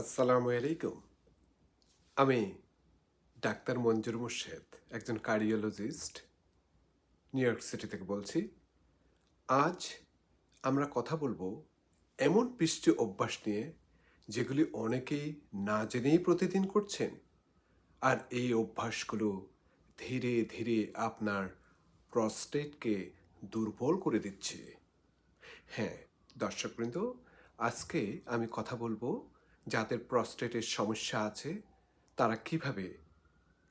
আসসালামু আলাইকুম। আমি ডাক্তার মঞ্জুর মুর্শেদ, একজন কার্ডিওলজিস্ট, নিউ ইয়র্ক সিটি থেকে বলছি। আজ আমরা কথা বলব এমন বৃষ্টি অভ্যাস নিয়ে, যেগুলি অনেকেই না জেনেই প্রতিদিন করছেন, আর এই অভ্যাসগুলো ধীরে ধীরে আপনার প্রস্টেটকে দুর্বল করে দিচ্ছে। হ্যাঁ দর্শকবৃন্দ, আজকে আমি কথা বলব যাদের প্রস্টেটের সমস্যা আছে, তারা কীভাবে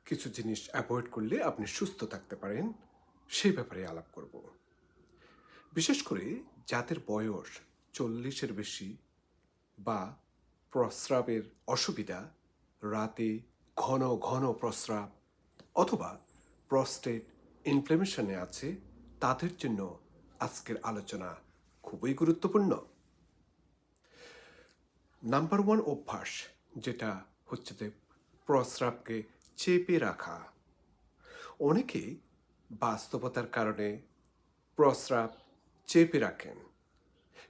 কিছু জিনিস অ্যাভয়েড করলে আপনি সুস্থ থাকতে পারেন, সেই ব্যাপারে আলাপ করব। বিশেষ করে যাদের বয়স চল্লিশের বেশি বা প্রস্রাবের অসুবিধা, রাতে ঘন ঘন প্রস্রাব অথবা প্রস্টেট ইনফ্লেমেশনে আছে, তাদের জন্য আজকের আলোচনা খুবই গুরুত্বপূর্ণ। নাম্বার ওয়ান অভ্যাস যেটা হচ্ছে যে প্রস্রাবকে চেপে রাখা। অনেকে বাস্তবতার কারণে প্রস্রাব চেপে রাখেন।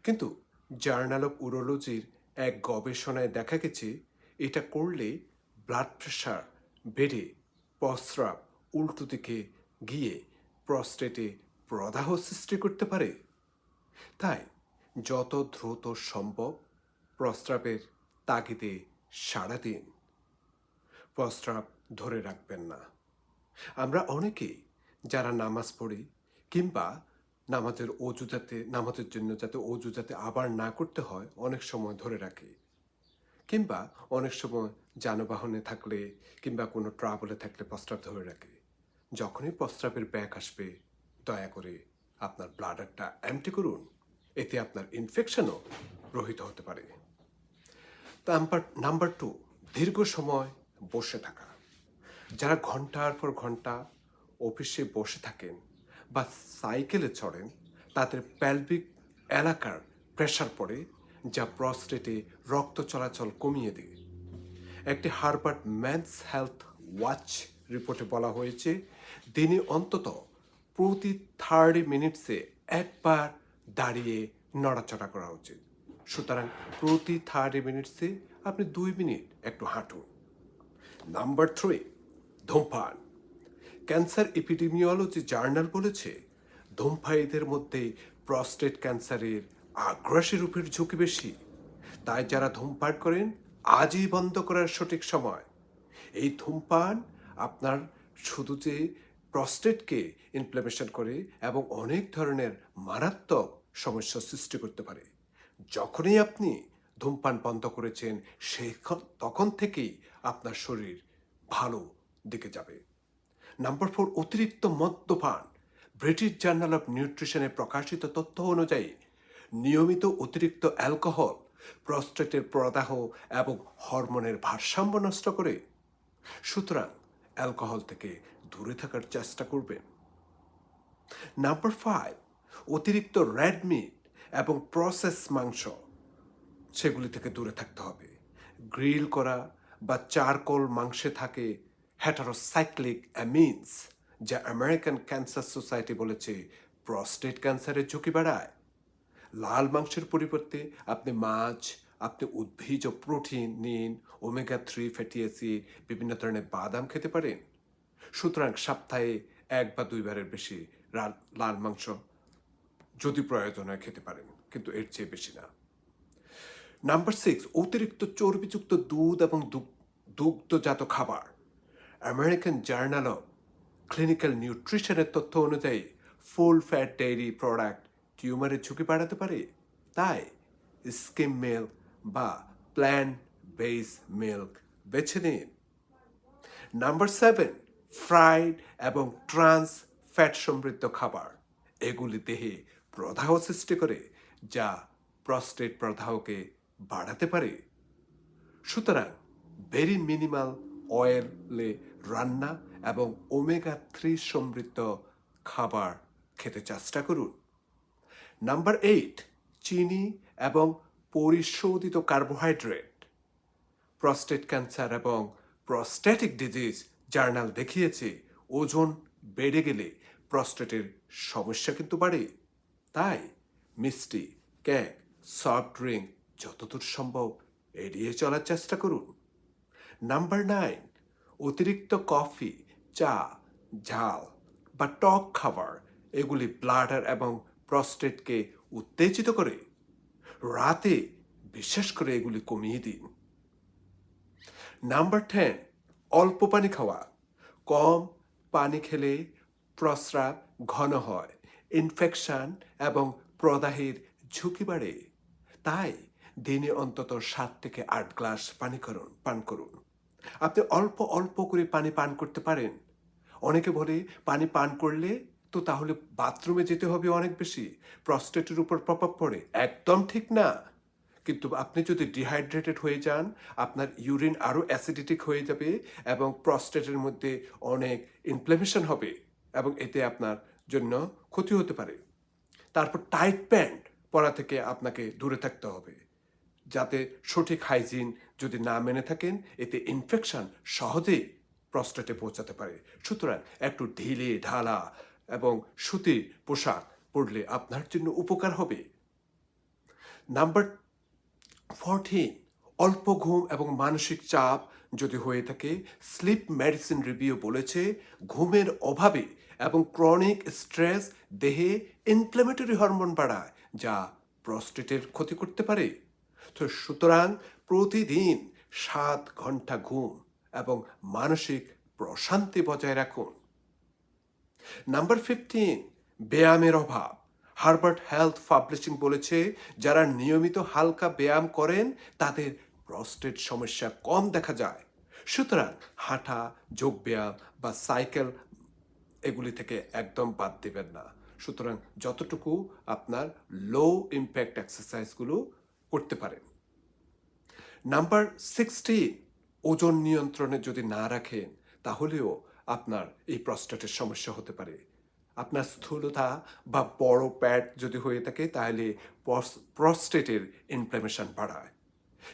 কিন্তু জার্নাল অফ উরোলজির এক গবেষণায় দেখা গেছে, এটা করলে ব্লাড প্রেশার বেড়ে প্রস্রাব উল্টো দিকে গিয়ে প্রস্টেটে প্রদাহ সৃষ্টি করতে পারে। তাই যত দ্রুত সম্ভব প্রস্রাবের তাগিদে সাড়া দিন। প্রস্রাব ধরে রাখবেন না। আমরা অনেকেই যারা নামাজ পড়ি কিংবা নামাজের অজু যাতে, নামাজের জন্য যাতে অজু যাতে আবার না করতে হয়, অনেক সময় ধরে রাখি। কিংবা অনেক সময় যানবাহনে থাকলে কিংবা কোনো ট্রাভেলে থাকলে প্রস্রাব ধরে রাখি। যখনই প্রস্রাবের ব্যাগ আসবে, দয়া করে আপনার ব্লাডারটা এমটি করুন। এতে আপনার ইনফেকশনও রহিত হতে পারে। নাম্বার নাম্বার টু, দীর্ঘ সময় বসে থাকা। যারা ঘণ্টার পর ঘণ্টা অফিসে বসে থাকেন বা সাইকেলে চড়েন, তাদের প্যালভিক এলাকার প্রেশার পড়ে, যা প্রস্টেটে রক্ত চলাচল কমিয়ে দেয়। একটি হারবার্ট ম্যানস হেলথ ওয়াচ রিপোর্টে বলা হয়েছে দিনে অন্তত প্রতি থার্টি মিনিটসে একবার দাঁড়িয়ে নড়াচড়া করা উচিত। সুতরাং প্রতি থার্টি মিনিটসে আপনি দুই মিনিট একটু হাঁটুন। নাম্বার থ্রি ধূমপান। ক্যান্সার এপিডেমিওলজি জার্নাল বলেছে, ধূমপায়ীদের মধ্যে প্রস্টেট ক্যান্সারের আগ্রাসী রূপের ঝুঁকি বেশি। তাই যারা ধূমপান করেন, আজই বন্ধ করার সঠিক সময়। এই ধূমপান আপনার শুধু যে প্রস্টেটকে ইনফ্লামেশন করে এবং অনেক ধরনের মারাত্মক সমস্যা সৃষ্টি করতে পারে। যখনই আপনি ধূমপান বন্ধ করেছেন সেই তখন থেকেই আপনার শরীর ভালো দিকে যাবে। নাম্বার ফোর, অতিরিক্ত মদ্যপান। ব্রিটিশ জার্নাল অফ নিউট্রিশনে প্রকাশিত তথ্য অনুযায়ী, নিয়মিত অতিরিক্ত অ্যালকোহল, প্রস্টেটের প্রদাহ এবং হরমোনের ভারসাম্য নষ্ট করে। সুতরাং অ্যালকোহল থেকে দূরে থাকার চেষ্টা করবেন। নাম্বার ফাইভ, অতিরিক্ত রেড মিট এবং প্রসেস মাংস, সেগুলি থেকে দূরে থাকতে হবে। গ্রিল করা বা চারকোল মাংসে থাকে হ্যাটারোসাইক্লিক অ্যামিনস যা আমেরিকান ক্যান্সার সোসাইটি বলেছে প্রস্টেট ক্যান্সারের ঝুঁকি বাড়ায়। লাল মাংসের পরিবর্তে আপনি মাছ, আপনি উদ্ভিজ ও প্রোটিন নিন ওমেগা থ্রি ফ্যাটি অ্যাসিড বিভিন্ন ধরনের বাদাম খেতে পারেন। সুতরাং সপ্তাহে এক বা দুইবারের বেশি লাল- লাল মাংস যদি প্রয়োজন হয় খেতে পারেন, কিন্তু এর চেয়ে বেশি না। নাম্বার সিক্স অতিরিক্ত চর্বিযুক্ত দুধ এবং দুগ- দুগ্ধজাত খাবার। আমেরিকান জার্নাল অফ ক্লিনিক্যাল নিউট্রিশনের তথ্য অনুযায়ী ফুল ফ্যাট ডেইরি প্রোডাক্ট টিউমারের ঝুঁকি বাড়াতে পারে। তাই স্কিম মিল্ক বা প্ল্যান বেস মিল্ক বেছে নিন। নাম্বার সেভেন ফ্রাইড এবং ট্রান্স ফ্যাট সমৃদ্ধ খাবার। এগুলি দেহে প্রদাহ সৃষ্টি করে যা প্রস্টেট প্রদাহকে বাড়াতে পারে। সুতরাং ভেরি মিনিমাল অয়েলে রান্না এবং ওমেগা থ্রি সমৃদ্ধ খাবার খেতে চেষ্টা করুন। নাম্বার এইট চিনি এবং পরিশোধিত কার্বোহাইড্রেট প্রস্টেট ক্যান্সার এবং প্রস্ট্যাটিক ডিজিজ জার্নাল দেখিয়েছে, ওজন বেড়ে গেলে প্রস্টেটের সমস্যা কিন্তু বাড়ে। তাই মিষ্টি, কেক, সফট ড্রিঙ্ক যতদূর সম্ভব এড়িয়ে চলার চেষ্টা করুন। নাম্বার নাইন, অতিরিক্ত কফি, চা, ঝাল বা টক খাবার, এগুলি ব্লাডার এবং প্রস্টেটকে উত্তেজিত করে। রাতে বিশেষ করে এগুলি কমিয়ে দিন। নাম্বার টেন, অল্প পানি খাওয়া। কম পানি খেলে প্রস্রাব ঘন হয়। ইনফেকশন এবং প্রদাহের ঝুঁকি বাড়ে। তাই দিনে অন্তত সাত থেকে আট গ্লাস পানি করুন, পান করুন। আপনি অল্প অল্প করে পানি পান করতে পারেন। অনেকে বলে, পানি পান করলে তো তাহলে বাথরুমে যেতে হবে অনেক বেশি। প্রস্টেটের উপর প্রভাব পড়ে। একদম ঠিক না। কিন্তু আপনি যদি ডিহাইড্রেটেড হয়ে যান, আপনার ইউরিন আরও অ্যাসিডিটিক হয়ে যাবে এবং প্রস্টেটের মধ্যে অনেক ইনফ্লামেশন হবে এবং এতে আপনার জন্য ক্ষতি হতে পারে। তারপর টাইট প্যান্ট পরা থেকে আপনাকে দূরে থাকতে হবে। যাতে সঠিক হাইজিন যদি না মেনে থাকেন, এতে ইনফেকশন সহজেই প্রস্টেটে পৌঁছাতে পারে। সুতরাং একটু ঢিলে ঢালা এবং সুতির পোশাক পরলে আপনার জন্য উপকার হবে। নাম্বার ফোরটিন অল্প ঘুম এবং মানসিক চাপ যদি হয়ে থাকে স্লিপ মেডিসিন রিভিউ বলেছে, ঘুমের অভাবে এবং ক্রনিক স্ট্রেস দেহে ইনফ্লেমেটরি হরমোন বাড়ায়, যা প্রস্টেটের ক্ষতি করতে পারে। তো সুতরাং প্রতিদিন সাত ঘণ্টা ঘুম এবং মানসিক প্রশান্তি বজায় রাখুন। নাম্বার ফিফটিন ব্যায়ামের অভাব। হার্বার্ট হেলথ পাবলিশিং বলেছে, যারা নিয়মিত হালকা ব্যায়াম করেন, তাদের প্রস্টেট সমস্যা কম দেখা যায়। সুতরাং হাঁটা যোগব্যায়াম বা সাইকেল এগুলি থেকে একদম বাদ দেবেন না। সুতরাং যতটুকু আপনার লো ইম্প্যাক্ট এক্সারসাইজগুলো করতে পারেন। নাম্বার সিক্সটি ওজন নিয়ন্ত্রণে যদি না রাখেন, তাহলেও আপনার এই প্রস্টেটের সমস্যা হতে পারে। আপনার স্থূলতা বা বড় প্যাট যদি হয়ে থাকে, তাহলে প্রস্টেটের ইনফ্লামেশন বাড়ায়।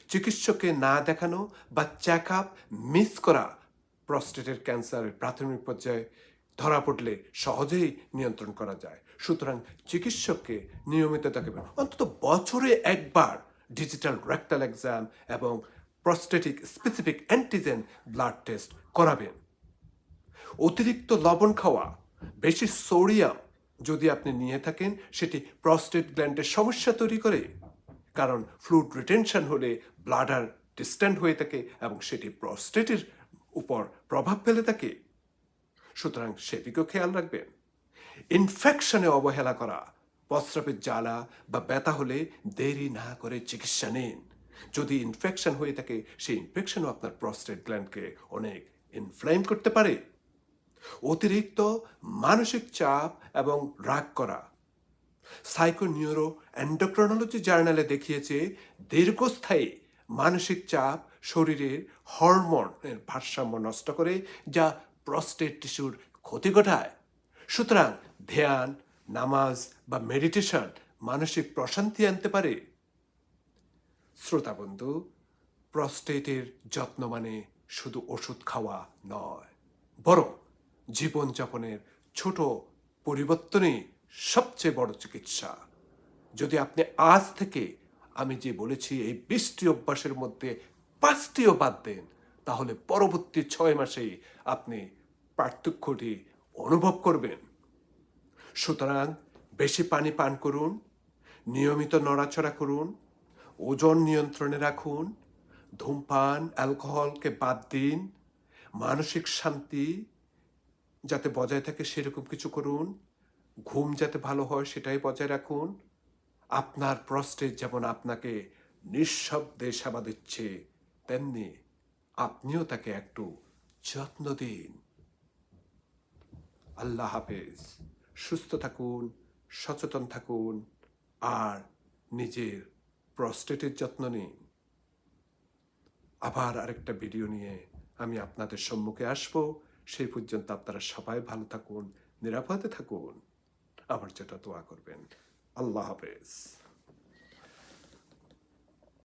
চিকিৎসককে না দেখানো বা চেক আপ মিস করা প্রস্টেটের ক্যান্সারের প্রাথমিক পর্যায়ে ধরা পড়লে সহজেই নিয়ন্ত্রণ করা যায়। সুতরাং চিকিৎসককে নিয়মিত দেখাবেন। অন্তত বছরে একবার ডিজিটাল রেক্টাল এক্সাম এবং prostatic specific antigen blood test করাবেন। অতিরিক্ত লবণ খাওয়া, বেশি সোডিয়াম যদি আপনি নিয়ে থাকেন, সেটি প্রস্টেট গ্ল্যান্ডের সমস্যা তৈরি করে। কারণ ফ্লুড রিটেনশন হলে ব্লাডার ডিস্ট্যান্ট হয়ে থাকে এবং সেটি প্রস্টেটের উপর প্রভাব ফেলে থাকে। সুতরাং সেদিকেও খেয়াল রাখবেন। ইনফেকশনে অবহেলা করা প্রস্রাবের জ্বালা বা ব্যথা হলে দেরি না করে চিকিৎসা নিন। যদি ইনফেকশন হয়ে থাকে, সেই ইনফেকশনও আপনার প্রস্টেট গ্ল্যান্ডকে অনেক ইনফ্লেম করতে পারে। অতিরিক্ত মানসিক চাপ এবং রাগ করা। সাইকোনিউরো অ্যান্ডোক্রোনোলজি জার্নালে দেখিয়েছে, দীর্ঘস্থায়ী মানসিক চাপ শরীরের হরমোনের ভারসাম্য নষ্ট করে, যা প্রস্টেট টিস্যুর ক্ষতি ঘটায়। সুতরাং ধ্যান, নামাজ বা মেডিটেশন মানসিক প্রশান্তি আনতে পারে। শ্রোতা বন্ধু প্রস্টেটের যত্ন মানে শুধু ওষুধ খাওয়া নয়, বরং জীবনযাপনের ছোট পরিবর্তনই সবচেয়ে বড় চিকিৎসা। যদি আপনি আজ থেকে আমি যে বলেছি, এই বৃষ্টি অভ্যাসের মধ্যে পাঁচটিও বাদ দেন তাহলে পরবর্তী ছয় মাসেই আপনি পার্থক্যটি অনুভব করবেন। সুতরাং বেশি পানি পান করুন, নিয়মিত নড়াচড়া করুন, ওজন নিয়ন্ত্রণে রাখুন, ধূমপান, অ্যালকোহলকে বাদ দিন, মানসিক শান্তি যাতে বজায় থাকে সেরকম কিছু করুন, ঘুম যাতে ভালো হয় সেটাই বজায় রাখুন। আপনার প্রস্টেট যেমন আপনাকে নিঃশব্দে সেবা দিচ্ছে, তেমনি আপনিও তাকে একটু যত্ন দিন। আল্লাহ হাফেজ। সুস্থ থাকুন, সচেতন থাকুন, আর নিজের প্রস্টেটের যত্ন নিন। আবার আরেকটা ভিডিও নিয়ে আমি আপনাদের সম্মুখে আসব। সেই পর্যন্ত আপনারা সবাই ভালো থাকুন, নিরাপদে থাকুন। আমার যেটা দোয়া করবেন। আল্লাহ হাফেজ।